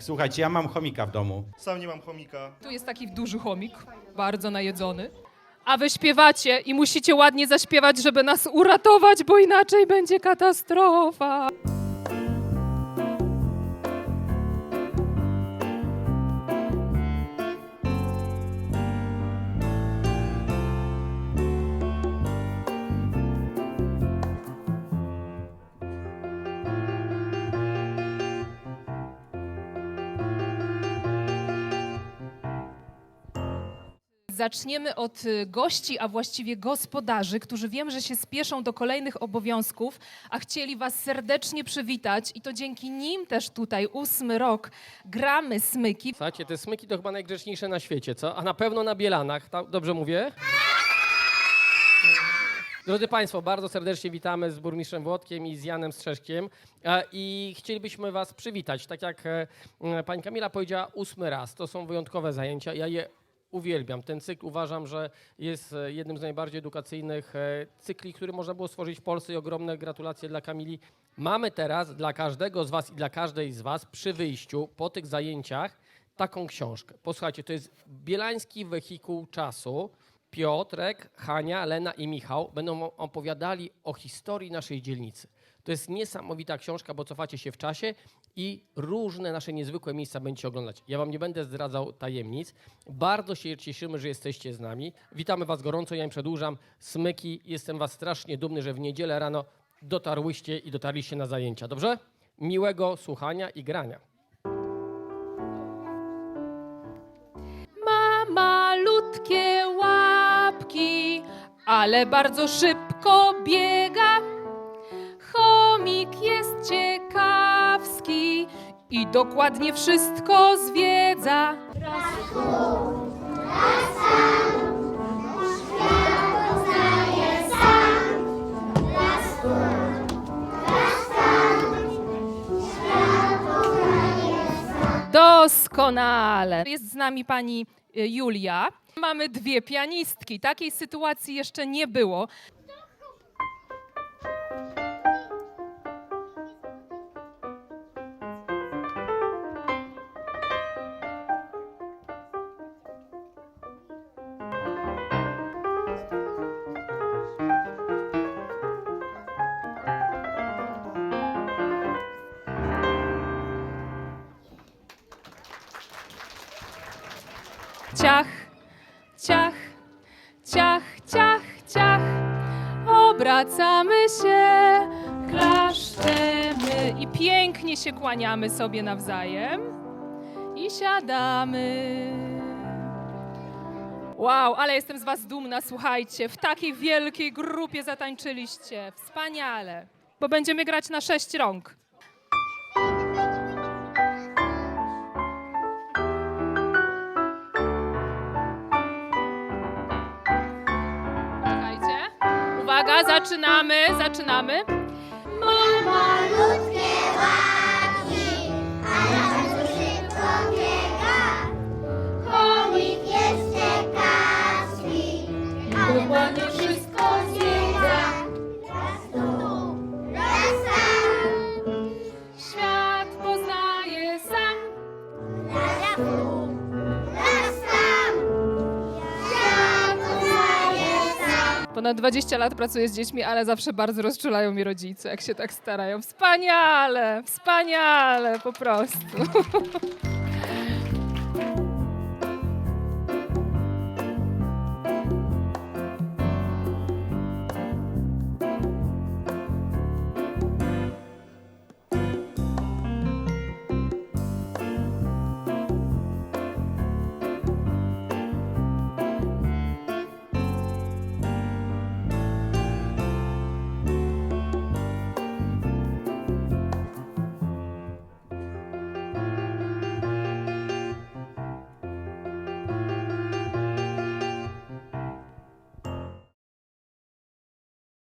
Słuchajcie, ja mam chomika w domu. Sam nie mam chomika. Tu jest taki duży chomik, bardzo najedzony. A wy śpiewacie i musicie ładnie zaśpiewać, żeby nas uratować, bo inaczej będzie katastrofa. Zaczniemy od y, gości, a właściwie gospodarzy, którzy wiem, że się spieszą do kolejnych obowiązków, a chcieli Was serdecznie przywitać i to dzięki nim też tutaj ósmy rok gramy smyki. Słuchajcie, te smyki to chyba najgrzeczniejsze na świecie, co? A na pewno na Bielanach, dobrze mówię? Drodzy Państwo, bardzo serdecznie witamy z burmistrzem Włodkiem i z Janem Strzeszkiem e, i chcielibyśmy Was przywitać. Tak jak e, m, pani Kamila powiedziała, ósmy raz. To są wyjątkowe zajęcia. Ja je uwielbiam. Ten cykl uważam, że jest e, jednym z najbardziej edukacyjnych e, cykli, który można było stworzyć w Polsce i ogromne gratulacje dla Kamili. Mamy teraz dla każdego z Was i dla każdej z Was przy wyjściu po tych zajęciach taką książkę. Posłuchajcie, to jest Bielański Wehikuł Czasu. Piotrek, Hania, Lena i Michał będą opowiadali o historii naszej dzielnicy. To jest niesamowita książka, bo cofacie się w czasie i różne nasze niezwykłe miejsca będziecie oglądać. Ja wam nie będę zdradzał tajemnic. Bardzo się cieszymy, że jesteście z nami. Witamy was gorąco, ja im przedłużam. Smyki, jestem was strasznie dumny, że w niedzielę rano dotarłyście i dotarliście na zajęcia. Dobrze? Miłego słuchania i grania. Ma malutkie łapki, ale bardzo szybko biega. Jest ciekawski i dokładnie wszystko zwiedza. Doskonale. Jest z nami pani y, Julia. Mamy dwie pianistki. Takiej sytuacji jeszcze nie było. Ciach, ciach, ciach, ciach, ciach. Obracamy się, klaszczemy i pięknie się kłaniamy sobie nawzajem. I siadamy. Wow, ale jestem z Was dumna, słuchajcie. W takiej wielkiej grupie zatańczyliście. Wspaniale. Bo będziemy grać na sześć rąk. Uwaga, zaczynamy, zaczynamy. Ma malutkie łapki, ale bardzo szybko biega. Chomik jest ciekawski, ale ładnie wszystko zwiedza. Raz tu, raz tam, Świat poznaje sam. raz tu, Ponad 20 lat pracuję z dziećmi, ale zawsze bardzo rozczulają mi rodzice, jak się tak starają. Wspaniale, wspaniale, po prostu.